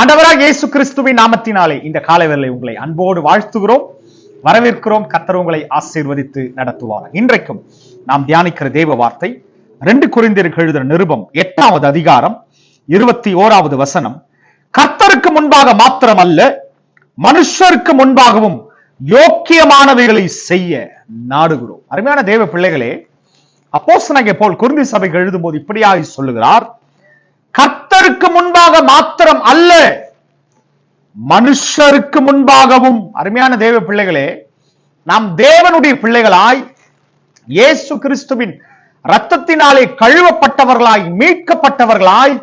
ஆண்டவராக இயேசு கிறிஸ்துவின் நாமத்தினாலே இந்த காலை உங்களை அன்போடு வாழ்த்துகிறோம். வரவேற்கிறோம். கத்தர் உங்களை ஆசீர்வதித்து நடத்துவார் இன்றைக்கும் நாம் தியானிக்கிற தேவ வார்த்தை ரெண்டு குறிந்திற்கு எழுதுற நிருபம் எட்டாவது அதிகாரம் இருபத்தி ஓராவது வசனம். கர்த்தருக்கு முன்பாக மாத்திரமல்ல மனுஷருக்கு முன்பாகவும் யோக்கியமானவைகளை செய்ய நாடுகிறோம். அருமையான தேவ பிள்ளைகளே அப்போஸ்தலனாகிய போல் குருந்தி சபைக்கு எழுதும்போது இப்படியாக சொல்லுகிறார். கர்த்தருக்கு முன்பாக மாத்திரம் அல்ல மனுஷருக்கு முன்பாகவும். அருமையான தேவ பிள்ளைகளே நாம் தேவனுடைய பிள்ளைகளாய் இயேசு கிறிஸ்துவின் ரத்தத்தினாலே கழுவப்பட்டவர்களாய் மீட்கப்பட்டவர்களாய்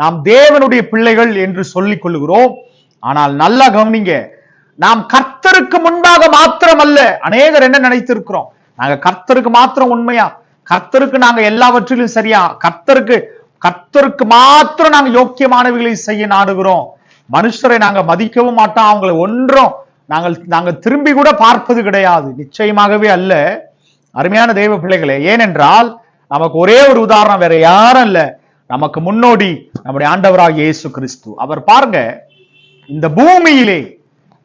நாம் தேவனுடைய பிள்ளைகள் என்று சொல்லிக் கொள்கிறோம் ஆனால் நல்லா கவனிங்க நாம் கர்த்தருக்கு முன்பாக மாத்திரம் அல்ல. அநேகர் என்ன நினைத்திருக்கிறோம்? நாங்க கர்த்தருக்கு மாத்திரம் உண்மையா? கர்த்தருக்கு நாங்க எல்லாவற்றிலும் சரியா? கர்த்தருக்கு கத்தருக்கு மாத்திரம் நாங்க யோக்கியமானவைகளை செய்ய நாடுகிறோம். மனுஷரை நாங்க மதிக்கவும் மாட்டோம் அவங்களை ஒன்றும் நாங்கள் நாங்கள் திரும்பி கூட பார்ப்பது கிடையாது. நிச்சயமாகவே அல்ல. அருமையான தெய்வ பிள்ளைகளே ஏனென்றால் நமக்கு ஒரே ஒரு உதாரணம் வேற யாரும் இல்ல. நமக்கு முன்னோடி நம்முடைய ஆண்டவராக இயேசு கிறிஸ்து. அவர் பாருங்க இந்த பூமியிலே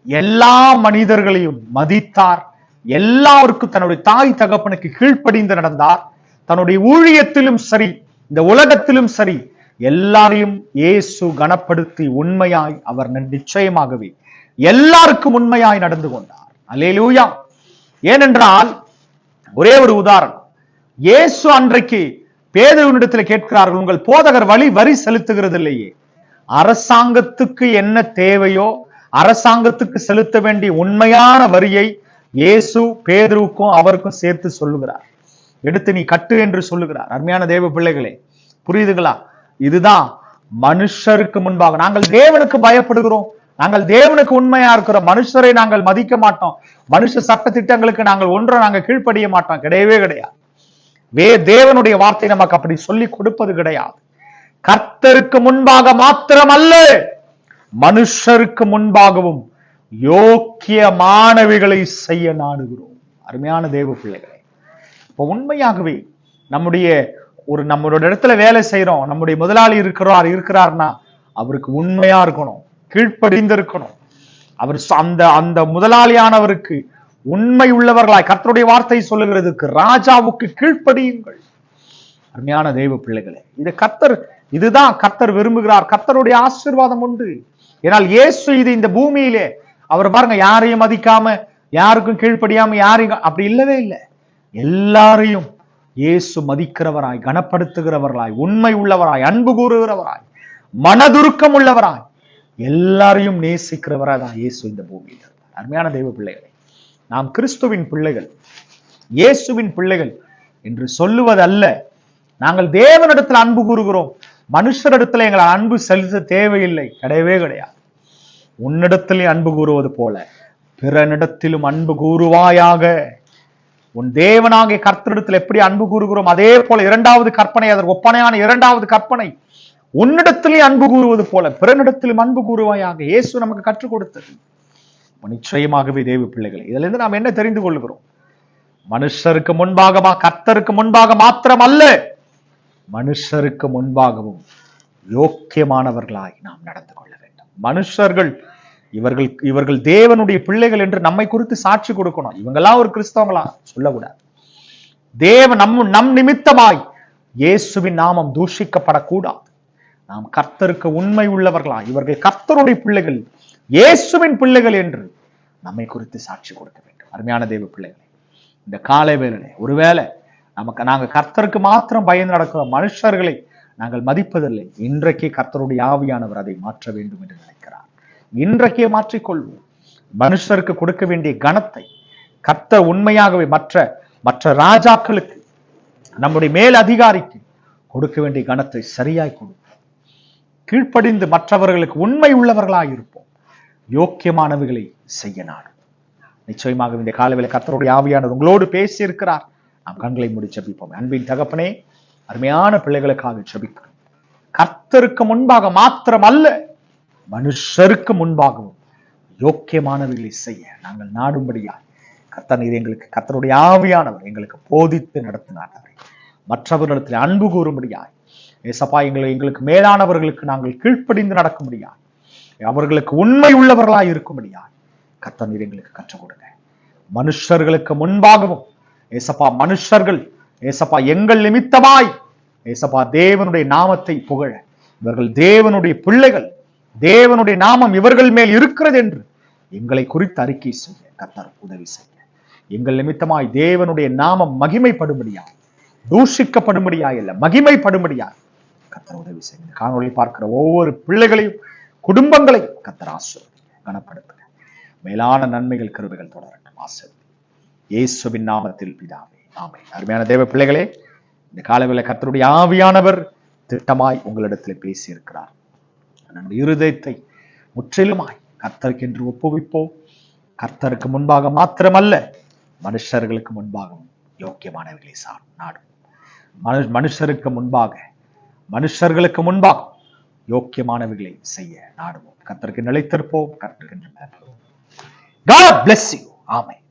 எல்லா மனிதர்களையும் மதித்தார். எல்லாருக்கும் தன்னுடைய தாய் தகப்பனுக்கு கீழ்ப்படிந்து நடந்தார். தன்னுடைய ஊழியத்திலும் சரி இந்த உலகத்திலும் சரி எல்லாரையும் இயேசு கனப்படுத்தி உண்மையாய் அவர் நிச்சயமாகவே எல்லாருக்கும் உண்மையாய் நடந்து கொண்டார். அலேலூயா ஏனென்றால் ஒரே ஒரு உதாரணம். இயேசு அன்றைக்கு பேதவனிடத்தில் கேட்கிறார்கள் உங்கள் போதகர் வழி வரி செலுத்துகிறது இல்லையே. அரசாங்கத்துக்கு என்ன தேவையோ அரசாங்கத்துக்கு செலுத்த வேண்டிய உண்மையான வரியை இயேசு பேதுருவுக்கும் அவருக்கும் சேர்த்து சொல்லுகிறார். எடுத்து நீ கட்டு என்று சொல்லுகிறார். அருமையான தேவ பிள்ளைகளே புரியுதுங்களா? இதுதான் மனுஷருக்கு முன்பாக. நாங்கள் தேவனுக்கு பயப்படுகிறோம். நாங்கள் தேவனுக்கு உண்மையா இருக்கிறோம். மனுஷரை நாங்கள் மதிக்க மாட்டோம். மனுஷ சட்ட திட்டங்களுக்கு நாங்கள் ஒன்றை நாங்கள் கீழ்ப்படிய மாட்டோம். கிடையவே கிடையாது. வே தேவனுடைய வார்த்தை நமக்கு அப்படி சொல்லி கொடுப்பது கிடையாது. கர்த்தருக்கு முன்பாக மாத்திரமல்ல மனுஷருக்கு முன்பாகவும் யோக்கியமானவைகளை செய்ய நாடுகிறோம். அருமையான தேவ பிள்ளைகள். இப்போ உண்மையாகவே நம்முடைய ஒரு நம்மளோட இடத்துல வேலை செய்கிறோம் நம்முடைய முதலாளி இருக்கிறார் இருக்கிறார்னா அவருக்கு உண்மையா இருக்கணும் கீழ்ப்படிந்திருக்கணும். அவர் அந்த அந்த முதலாளியானவருக்கு உண்மை உள்ளவர்களாய் கர்த்தருடைய வார்த்தை சொல்லுகிறதுக்கு ராஜாவுக்கு கீழ்ப்படியுங்கள். அருமையான தெய்வ பிள்ளைகளே இது கர்த்தர் இதுதான் கர்த்தர் விரும்புகிறார். கர்த்தருடைய ஆசீர்வாதம் உண்டு. ஏனால் இயேசு இது இந்த பூமியிலே. அவர் பாருங்க யாரையும் மதிக்காம யாருக்கும் கீழ்ப்படியாம யாரையும் அப்படி இல்லவே இல்லை. எல்லாரையும் இயேசு மதிக்கிறவராய் கனப்படுத்துகிறவர்களாய் உண்மை உள்ளவராய் அன்பு கூறுகிறவராய் மனதுருக்கம் உள்ளவராய் எல்லாரையும் நேசிக்கிறவராய் தான் இயேசு இந்த பூமியில் அருமையான தெய்வ பிள்ளைகளை நாம் கிறிஸ்துவின் பிள்ளைகள் இயேசுவின் பிள்ளைகள் என்று சொல்லுவதல்ல. நாங்கள் தேவனிடத்தில் அன்பு கூறுகிறோம். மனுஷரிடத்தில் எங்களை அன்பு செலுத்த தேவையில்லை. கிடையவே கிடையாது. உன்னிடத்திலே அன்பு கூறுவது போல பிறனிடத்திலும் அன்பு கூறுவாயாக. உன் தேவனாகிய கர்த்தரிடத்தில் எப்படி அன்பு கூறுகிறோம்? அதே போல இரண்டாவது கற்பனை அதற்கு ஒப்பனையான இரண்டாவது கற்பனை. உன்னிடத்திலே அன்பு கூறுவது போல பிறனிடத்திலும் அன்பு கூறுவாயாக இயேசு நமக்கு கற்றுக் கொடுத்தது. நிச்சயமாகவே தேவ பிள்ளைகளை இதுல இருந்து நாம் என்ன தெரிந்து கொள்கிறோம்? மனுஷருக்கு முன்பாகமா கர்த்தருக்கு முன்பாக மாத்திரம் அல்ல மனுஷருக்கு முன்பாகவும் யோக்கியமானவர்களாய் நாம் நடந்து கொள்ள வேண்டும். மனுஷர்கள் இவர்கள் இவர்கள் தேவனுடைய பிள்ளைகள் என்று நம்மை குறித்து சாட்சி கொடுக்கணும். இவங்கெல்லாம் ஒரு கிறிஸ்தவங்களா? சொல்லக்கூடாது. தேவ நம் நம் நிமித்தமாய் இயேசுவின் நாமம் தூஷிக்கப்படக்கூடாது. நாம் கர்த்தருக்கு உண்மை உள்ளவர்களா? இவர்கள் கர்த்தருடைய பிள்ளைகள் இயேசுவின் பிள்ளைகள் என்று நம்மை குறித்து சாட்சி கொடுக்க வேண்டும். அருமையான தேவ பிள்ளைகளை இந்த காலை வேளையிலே ஒருவேளை நமக்கு நாங்க கர்த்தருக்கு மாத்திரம் பயந்து நடக்கிற மனுஷர்களை நாங்கள் மதிப்பதில்லை. இன்றைக்கே கர்த்தருடைய ஆவியானவர் அதை மாற்ற வேண்டும் என்று நினைக்கிறார். இன்றைக்கே மாற்றிக்கொள்வோம். மனுஷருக்கு கொடுக்க வேண்டிய கணத்தை கத்த உண்மையாகவே மற்ற மற்ற ராஜாக்களுக்கு நம்முடைய மேல் அதிகாரிக்கு கொடுக்க வேண்டிய கணத்தை சரியாய் கொடுப்போம். கீழ்ப்படிந்து மற்றவர்களுக்கு உண்மை உள்ளவர்களாக இருப்போம். யோக்கியமானவைகளை செய்ய நாடும். நிச்சயமாக இந்த காலவேளை கத்தருடைய ஆவியானவர் உங்களோடு பேசி இருக்கிறார் நாம் கண்களை மூடி ஜெபிப்போம். அன்பின் தகப்பனே அருமையான பிள்ளைகளுக்காக ஜெபிக்கிறோம். கர்த்தருக்கு முன்பாக மாத்திரம் அல்ல மனுஷருக்கு முன்பாகவும் யோக்கியமானவைகளை செய்ய நாங்கள் நாடும்படியாய் கர்த்தர் எங்களுக்கு கத்தனுடைய ஆவியானவர் எங்களுக்கு போதித்து நடத்தினார் மற்றவர்களிடத்தில் அன்பு கூறும்படியாய் ஏசப்பா எங்களை எங்களுக்கு மேலானவர்களுக்கு நாங்கள் கீழ்ப்படிந்து நடக்கும்படியாய் அவர்களுக்கு உண்மை உள்ளவர்களாய் இருக்கும்படியா கர்த்தர் எங்களுக்கு கற்றுக் கொடுங்க. மனுஷர்களுக்கு முன்பாகவும் ஏசப்பா மனுஷர்கள் ஏசப்பா எங்கள் நிமித்தமாய் ஏசப்பா தேவனுடைய நாமத்தை புகழ இவர்கள் தேவனுடைய பிள்ளைகள் தேவனுடைய நாமம் இவர்கள் மேல் இருக்கிறது என்று எங்களை குறித்து அறிக்கை செய்ய கர்த்தர் உதவி செய்ய. எங்கள் நிமித்தமாய் தேவனுடைய நாமம் மகிமைப்படும்படியா தூஷிக்கப்படும்படியா இல்ல மகிமைப்படும்படியா கத்தர் உதவி செய்ய காணொலி பார்க்கிற ஒவ்வொரு பிள்ளைகளையும் குடும்பங்களையும் கத்தர் ஆசிர்வதிங்க கனப்படுத்துங்க. மேலான நன்மைகள் கருவிகள் தொடரட்டும். ஆசிர்வதி இயேசுவின் நாமத்தில் பிதாவே ஆமை அருமையான தேவ பிள்ளைகளே இந்த காலவேளை கத்தருடைய ஆவியானவர் திட்டமாய் உங்களிடத்தில் பேசியிருக்கிறார். நம்முடைய இருதயத்தை முற்றிலுமாய் கர்த்தருக்கு என்று ஒப்புவிப்போம். கர்த்தருக்கு முன்பாக மாத்திரமல்ல மனுஷர்களுக்கு முன்பாகவும் யோக்கியமானவர்களை சார் நாடும் மனு மனுஷருக்கு முன்பாக மனுஷர்களுக்கு முன்பாக யோக்கியமானவர்களை செய்ய நாடுவோம். கர்த்தருக்கு நிலைத்திருப்போம் கர்த்தருக்கு என்று God bless you. ஆமென்